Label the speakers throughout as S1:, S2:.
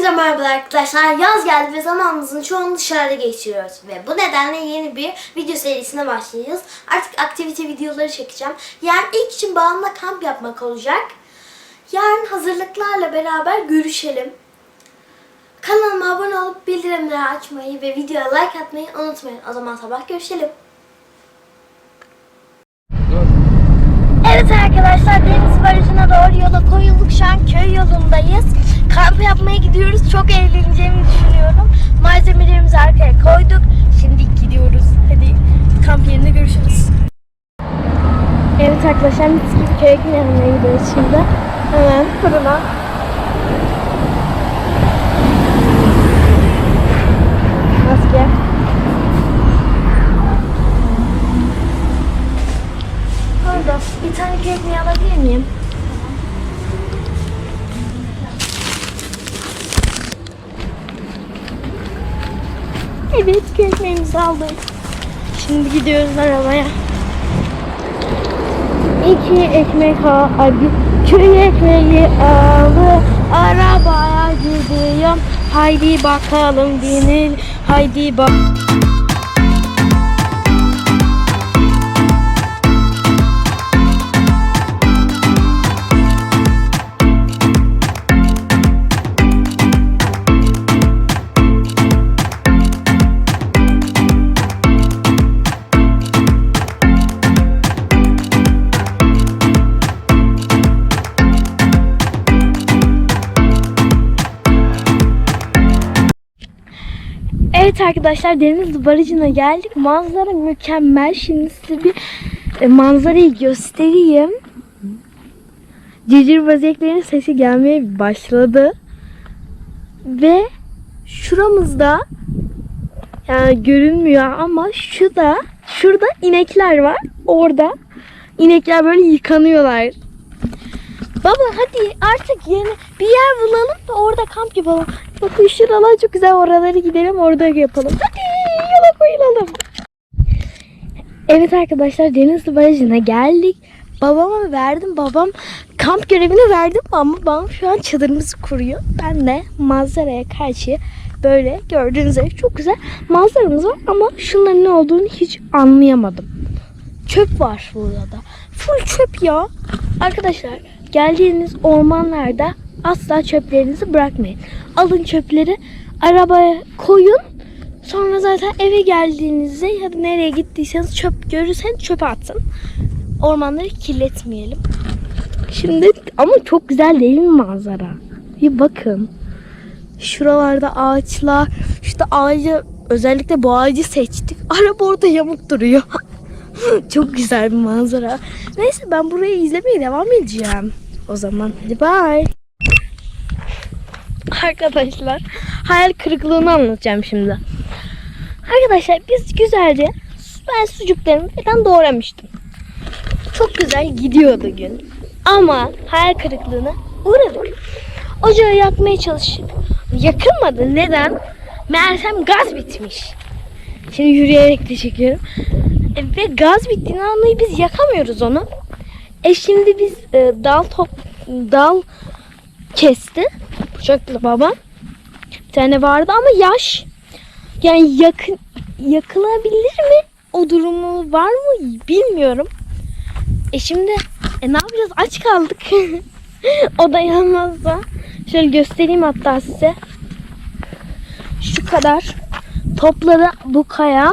S1: Hepinize merhaba arkadaşlar. Yaz geldi ve zamanımızın çoğunu dışarıda geçiriyoruz. Ve bu nedenle yeni bir video serisine başlayacağız. Artık aktivite videoları çekeceğim. Yani ilk için bağımla kamp yapmak olacak. Yarın hazırlıklarla beraber görüşelim. Kanalıma abone olup bildirimleri açmayı ve videoya like atmayı unutmayın. O zaman sabah görüşelim. Evet arkadaşlar deniz barajına doğru yola koyulduk. Şu an köy yolundayız. Kamp yapmaya gidiyoruz. Çok eğleneceğimi düşünüyorum. Malzemelerimizi arkaya koyduk. Şimdi gidiyoruz. Hadi kamp yerinde görüşürüz. Evet arkadaşlar mis gibi köye yanına gidiyoruz şimdi. Hemen fırına. Maske. Pardon, bir tane köy ekmeği alabilir miyim? Evet, köy ekmeğimizi aldık. Şimdi gidiyoruz arabaya. İki ekmek al, ay bir köy ekmeği aldı. Arabaya gidiyorum. Haydi bakalım binin. Haydi bak. Arkadaşlar Deniz Barajı'na geldik. Manzara mükemmel. Şimdi size bir e, manzarayı göstereyim. Cicir böceklerin sesi gelmeye başladı. Ve şuramızda yani görünmüyor ama şurada şurada inekler var. Orada inekler böyle yıkanıyorlar. Baba hadi artık yeni bir yer bulalım da orada kamp yapalım. Bakın şuralar çok güzel oraları gidelim orada yapalım. Hadi yola koyulalım. Evet arkadaşlar Denizli Barajı'na geldik. Babama verdim. Babam kamp görevini verdim ama babam şu an çadırımızı kuruyor. Ben de manzaraya karşı böyle gördüğünüz üzere çok güzel manzaramız var ama şunların ne olduğunu hiç anlayamadım. Çöp var burada da. Full çöp ya. Arkadaşlar geldiğiniz ormanlarda asla çöplerinizi bırakmayın. Alın çöpleri arabaya koyun. Sonra zaten eve geldiğinizde ya da nereye gittiyseniz çöp görürsen çöpe atın. Ormanları kirletmeyelim. Şimdi ama çok güzel değil mi manzara? Bir bakın. Şuralarda ağaçlar. İşte ağacı özellikle bu ağacı seçtik. Araba orada yamuk duruyor. Çok güzel bir manzara. Neyse ben burayı izlemeye devam edeceğim. O zaman hadi bye. Arkadaşlar hayal kırıklığını anlatacağım şimdi. Arkadaşlar biz güzelce ben sucuklarımı falan doğramıştım. Çok güzel gidiyordu gün. Ama hayal kırıklığına uğradık. Ocağı yakmaya çalışıp yakılmadı. Neden? Meğersem gaz bitmiş. Şimdi yürüyerek de çekiyorum. E, ve gaz bittiğini anlayıp biz yakamıyoruz onu. E şimdi biz e, dal top dal kesti. Bıçakla babam. Bir tane vardı ama yaş. Yani yakın yakılabilir mi? O durumu var mı bilmiyorum. E şimdi e, ne yapacağız? Aç kaldık. o da yanmazsa. Şöyle göstereyim hatta size. Şu kadar topladı bu kaya.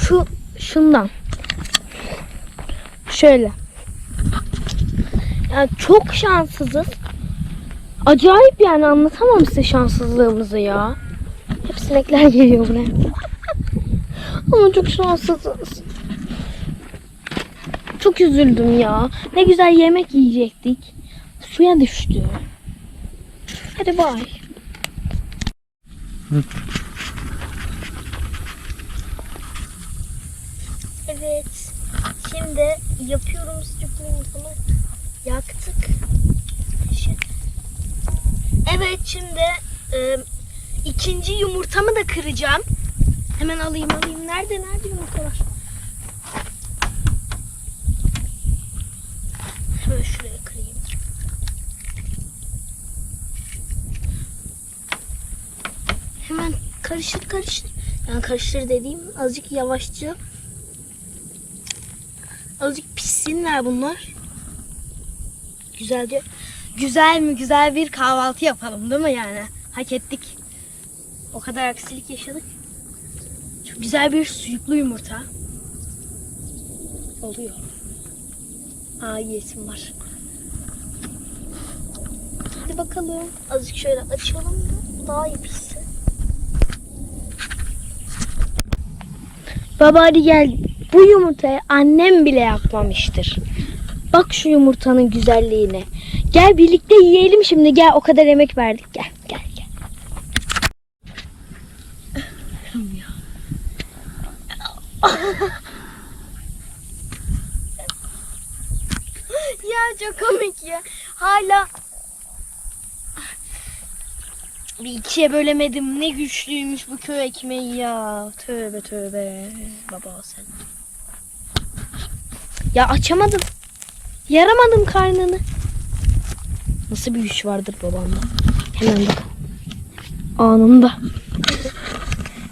S1: Şu şundan. Şöyle. Yani çok şanssızız. Acayip yani anlatamam size şanssızlığımızı ya. Hep sinekler geliyor buraya. Ama çok şanssızız. Çok üzüldüm ya. Ne güzel yemek yiyecektik. Suya düştü. Hadi bay. Evet. Şimdi yapıyorum sucuklu yumurtamı. Yaktık. Şey- Evet şimdi e, ikinci yumurtamı da kıracağım. Hemen alayım alayım. Nerede nerede yumurtalar? Hemen şuraya kırayım. karıştır karıştır. Yani karıştır dediğim azıcık yavaşça. Azıcık pişsinler bunlar. Güzelce. Güzel mi güzel bir kahvaltı yapalım değil mi yani? Hak ettik. O kadar aksilik yaşadık. Çok güzel bir sucuklu yumurta. Oluyor. Aa yesim var. Hadi bakalım. Azıcık şöyle açalım da daha iyi pişsin. Baba hadi gel. Bu yumurtayı annem bile yapmamıştır. Bak şu yumurtanın güzelliğine. Gel birlikte yiyelim şimdi. Gel o kadar emek verdik. Gel gel gel. ya çok komik ya. Hala bir ikiye bölemedim. Ne güçlüymüş bu köy ekmeği ya. Tövbe tövbe. Baba sen. Ya açamadım. Yaramadım karnını. Nasıl bir güç vardır babamda? Hemen bak. Anında.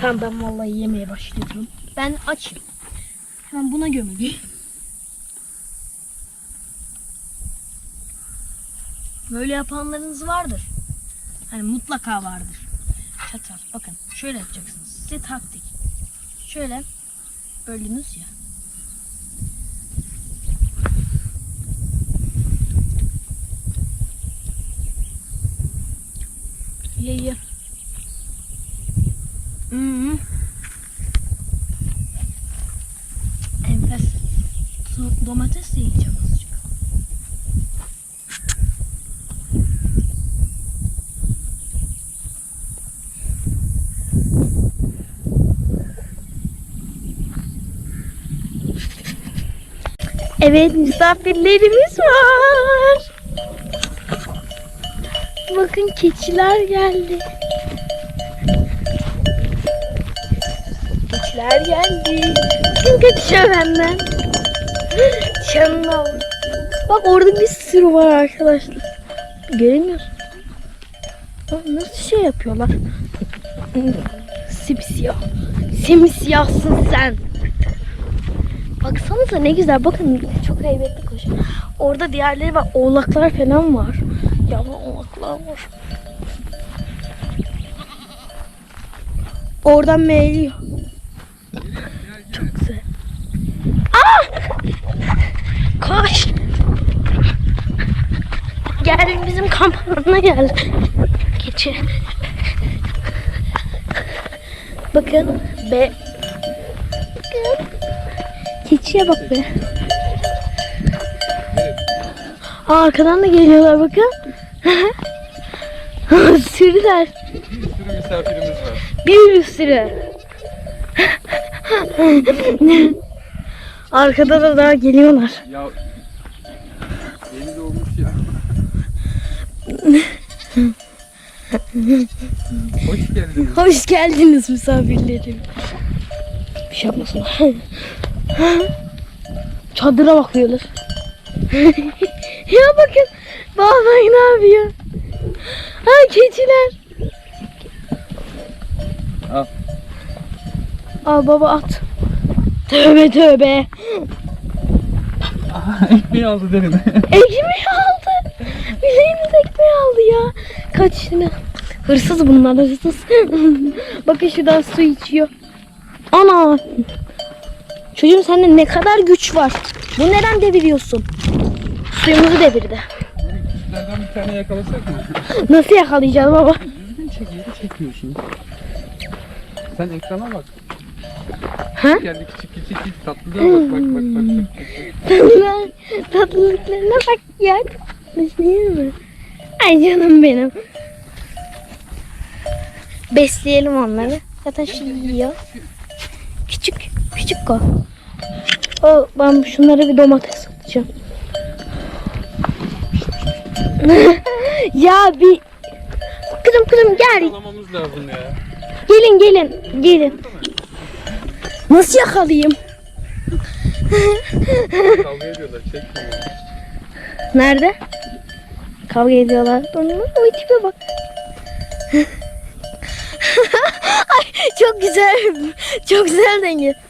S1: tamam ben vallahi yemeye başlıyorum. Ben açım. Hemen buna gömüleyim. Böyle yapanlarınız vardır. Hani mutlaka vardır. Çatal. Bakın şöyle yapacaksınız. Size taktik. Şöyle böldünüz ya. Evet misafirlerimiz var. Bakın keçiler geldi. Keçiler geldi. Kim kaçıyor benden? Canına bak. Orada bir sürü var arkadaşlar. Göremiyorsun. Nasıl şey yapıyorlar? Simsiyah. Simsiyahsın sen. Baksanıza ne güzel. Bakın çok heybetli koşuyor. Orada diğerleri var. Oğlaklar falan var. Yalan oğlaklar var. Oradan meyliyor. Çok güzel. Aa! Koş. Gel bizim kamp gel. Keçi. Bakın be. Keçiye bak be. Aa, arkadan da geliyorlar bakın. Sürüler.
S2: Bir sürü misafirimiz var.
S1: Bir sürü. Arkada da daha geliyorlar.
S2: Ya yeni doğmuş ya. Hoş geldiniz.
S1: Hoş geldiniz misafirlerim. Bir şey yapmasınlar. Çadıra bakıyorlar. ya bakın. Baba ne yapıyor? Ha keçiler.
S2: Al.
S1: Al baba at. Tövbe tövbe.
S2: Ekmeği aldı derine.
S1: Ekmeği aldı. Bileğimiz ekmeği aldı ya. Kaç tane? Hırsız bunlar hırsız. Bakın şuradan su içiyor. Ana. Çocuğum sende ne kadar güç var. Bu neden deviriyorsun? Suyumuzu devirdi.
S2: Küçüklerden bir tane yakalasak mı?
S1: Nasıl yakalayacağız baba?
S2: Düzgün çek, yeri çekiyorsun. Sen ekrana bak.
S1: Ha?
S2: Geldi küçük küçük küçük tatlıya bak bak bak.
S1: Tatlılar, tatlılıklarına bak ya. Değil mi? Ay canım benim. Besleyelim onları. Zaten şu yiyor. Küçük, o. O, ben şunlara bir domates atacağım. ya bir... Kızım kızım gel.
S2: Yakalamamız lazım ya.
S1: Gelin gelin. Gelin. Nasıl yakalayayım?
S2: Kavga ediyorlar çekme.
S1: Nerede? Kavga ediyorlar. Onun o tipe bak. Ay çok güzel. Çok güzel denge.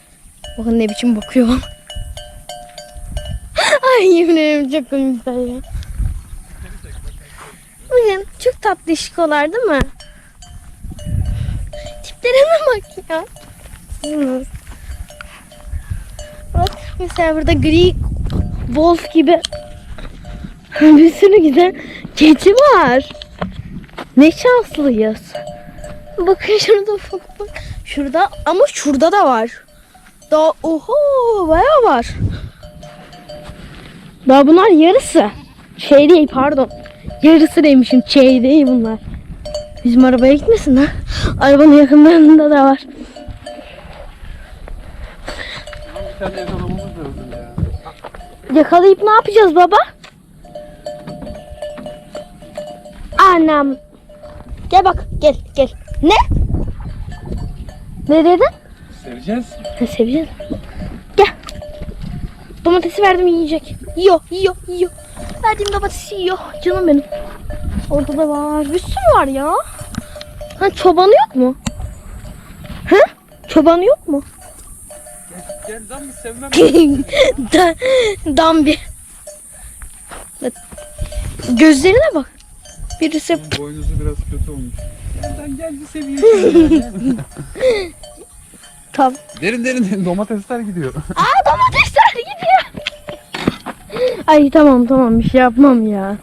S1: Bakın ne biçim bakıyor. Ay yemin ederim çok güzel ya. Bugün çok tatlı işkolar değil mi? Tiplerine bak ya. Bak mesela burada gri wolf gibi bir sürü güzel keçi var. Ne şanslıyız. Bakın şurada bak bak. Şurada ama şurada da var. Daha oho bayağı var. Daha bunlar yarısı. Şey değil pardon. Yarısı demişim. Şey değil bunlar. Bizim arabaya gitmesin ha. Arabanın yakınlarında da var. Yakalayıp ne yapacağız baba? Anam. Gel bak gel gel. Ne? Ne dedin?
S2: Seveceğiz.
S1: Ha, seveceğiz. Gel. Domatesi verdim yiyecek. Yiyor, yiyor, yiyor. Verdiğim domatesi yiyor. Canım benim. Orada da var. Bir sürü var ya. Ha çobanı yok mu? Ha? Çobanı yok mu?
S2: Gel lan bir sevmem.
S1: da, Dambi. Gözlerine bak. Birisi
S2: Boynuzu biraz kötü olmuş. Gel gel bir seveyim.
S1: tam.
S2: derin derin derin domatesler gidiyor.
S1: Aa domatesler gidiyor. Ay tamam tamam bir şey yapmam ya.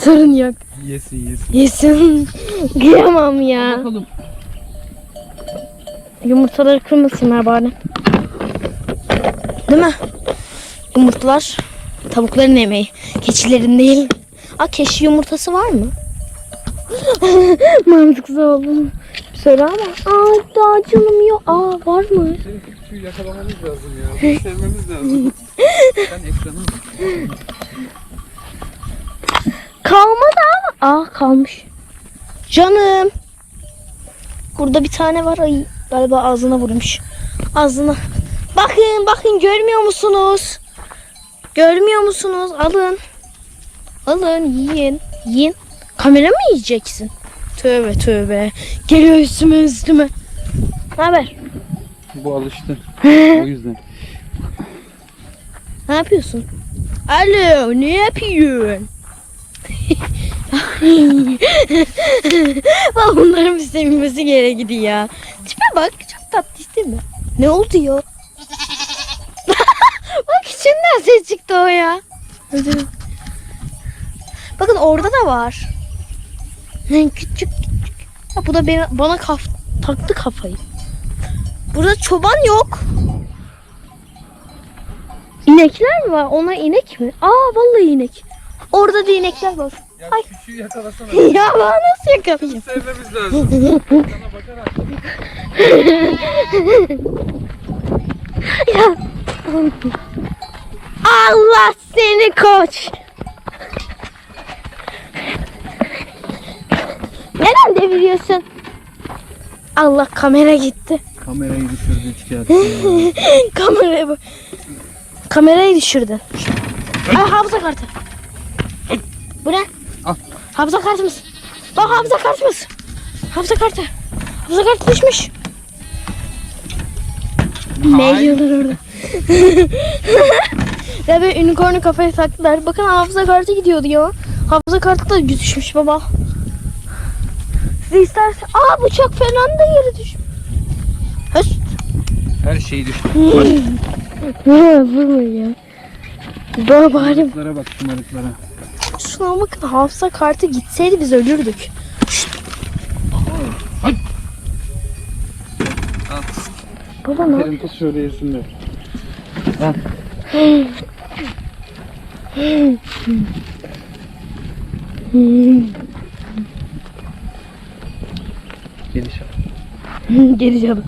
S1: Sorun yok.
S2: yesin yesin.
S1: Yesin. Kıyamam ya.
S2: Bakalım.
S1: Yumurtaları kırmasınlar bari. Değil mi? Yumurtalar tavukların yemeği. Keçilerin değil. Aa keçi yumurtası var mı? Mantıksız oldum. Söyle ama. Aa daha canım yok. Aa var mı?
S2: Senin küçüğü yakalamamız lazım ya. Sevmemiz lazım. Sen ekranı
S1: Kalmadı ama. Aa kalmış. Canım. Burada bir tane var. Ay galiba ağzına vurmuş. Ağzına. Bakın bakın görmüyor musunuz? Görmüyor musunuz? Alın. Alın yiyin. Yiyin. Kamera mı yiyeceksin? Tövbe tövbe. Geliyor üstüme üstüme. Ne haber?
S2: Bu alıştı. o yüzden.
S1: Ne yapıyorsun? Alo ne yapıyorsun? Bak bunların bir sevinmesi gerekli ya. Tipe bak çok tatlı değil mi? Ne oldu ya? bak içinden ses çıktı o ya. Bakın orada da var. Küçük küçük. Ha, bu da beni, bana kaf, taktı kafayı. Burada çoban yok. İnekler mi var? Ona inek mi? Aa vallahi inek. Orada da inekler var.
S2: Ya
S1: Ay.
S2: küçüğü yakalasana.
S1: ya ben nasıl yakalayacağım?
S2: Sevmemiz lazım. Sana bakarak.
S1: Ya. Allah seni koç. Neden deviriyorsun? Allah kamera gitti.
S2: Kamerayı düşürdü çıkarttı.
S1: Kameraya bak. Kamerayı düşürdün. Ay hafıza kartı. Bu ne?
S2: Al.
S1: Hafıza kartımız. Bak hafıza kartımız. Hafıza kartı. Hafıza kartı düşmüş. Yiyorlar orada? ya böyle unicorn'u kafaya taktılar. Bakın hafıza kartı gidiyordu ya. Hafıza kartı da düşmüş baba. Siz istersen... Aa bıçak falan da yere düşmüş. Höst.
S2: Her şeyi düştü.
S1: Vurma ya. Baba bari
S2: Şımarıklara bak şımarıklara.
S1: şuna bakın hafıza kartı gitseydi biz ölürdük.
S2: Al.
S1: Baba ne?
S2: Senin tut şöyle yesinler. Geliş
S1: canım.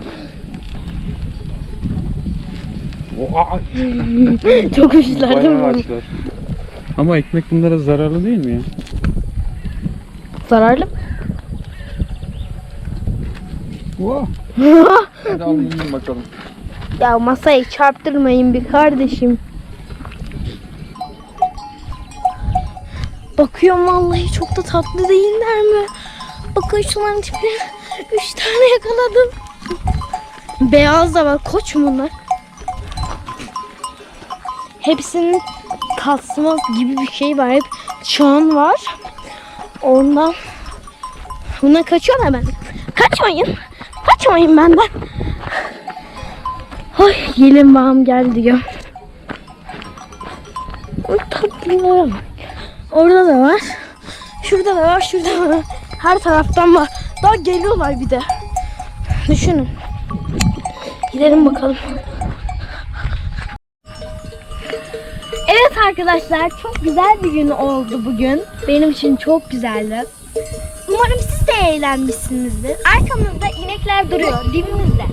S2: Oha.
S1: Çok hoşlar değil mi?
S2: açlar. Ama ekmek bunlara zararlı değil mi ya?
S1: Zararlı mı?
S2: Oha. Hadi al yiyin bakalım.
S1: Ya masayı çarptırmayın bir kardeşim. Bakıyorum vallahi çok da tatlı değiller mi? Bakın şunların tipine. Üç tane yakaladım. Beyaz da var. Koç mu bunlar? Hepsinin kasmaz gibi bir şey var. Hep çan var. Ondan Buna kaçıyorlar benden. Kaçmayın. Kaçmayın benden. Ay gelin bağım geldi diyor. O tatlılara bak. Orada da var. Şurada da var. Şurada da var. Her taraftan var. Daha geliyorlar bir de. Düşünün. Gidelim bakalım. Evet arkadaşlar çok güzel bir gün oldu bugün. Benim için çok güzeldi. Umarım siz de eğlenmişsinizdir. Arkamızda inekler duruyor dibimizde.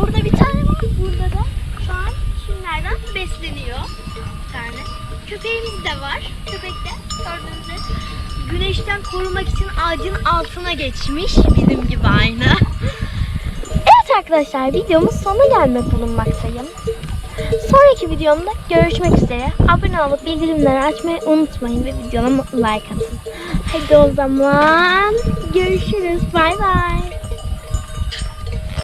S1: Burada bir tane var. Burada da şu an şimdilerden besleniyor. Bir tane. Köpeğimiz de var. Köpek de gördüğünüz güneşten korumak için ağacın altına geçmiş. Bizim gibi aynı. Evet arkadaşlar videomuz sonuna gelmek bulunmaktayım. Sonraki videomda görüşmek üzere. Abone olup bildirimleri açmayı unutmayın ve videoma like atın. Hadi o zaman görüşürüz. Bay bay.